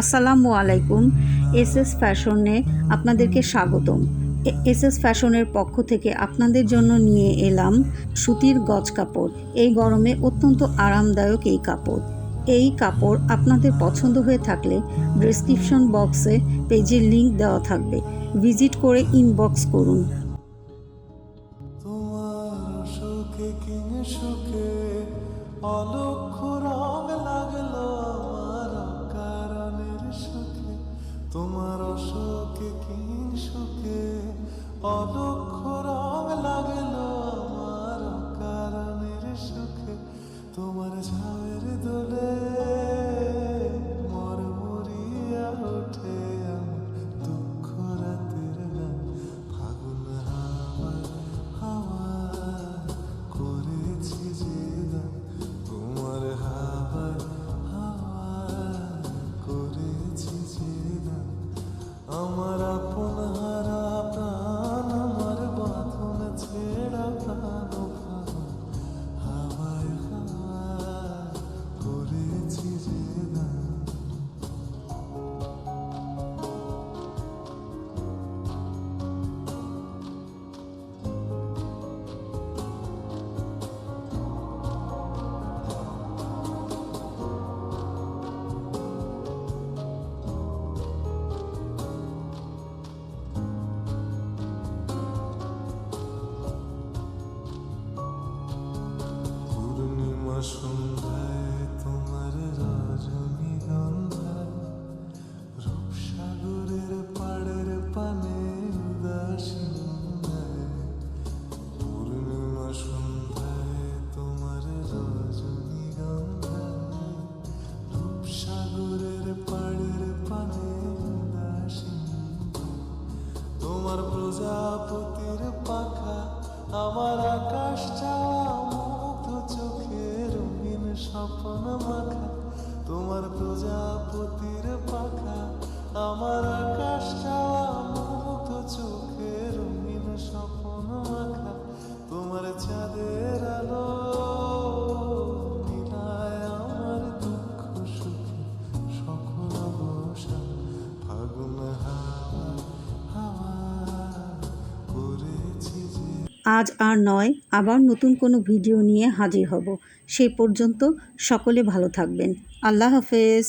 আসসালামু আলাইকুম S S ফ্যাশনে আপনাদেরকে স্বাগতম। এস এস ফ্যাশনের পক্ষ থেকে আপনাদের জন্য নিয়ে এলাম সুতির গজ কাপড়। এই গরমে অত্যন্ত আরামদায়ক এই কাপড়। এই কাপড় আপনাদের পছন্দ হয়ে থাকলে ডেসক্রিপশন বক্সে পেজের লিংক দেওয়া থাকবে। ভিজিট করে ইনবক্স করুন। তোমার সুখে কিং সুখে তোমার অসুখে কিং সুখে অলক্ষ রং লাগল আমার কারণের সুখে। তোমার ঝাড়ের দোলে আমার সন্ধ্যায় তোমার রজনীগন্ধায় রূপসাগরের পাড়ের পানে উদাসীনায় পূর্ণিমা সন্ধ্যায় তোমার রজনীগন্ধায় রূপসাগরের পাড়ের পানে উদাসীনায় তোমার প্রজাপতির পাখা আমার আকাশ চাওয়া প্রজাপতির পাখা, আমার আকাশ রঙিন স্বপ্ন মাখা, তোমার চাঁদের আলো আজ আর নয়, আবার নতুন কোনো ভিডিও নিয়ে হাজির হব। সেই পর্যন্ত সকলে ভালো থাকবেন। আল্লাহ হাফেজ।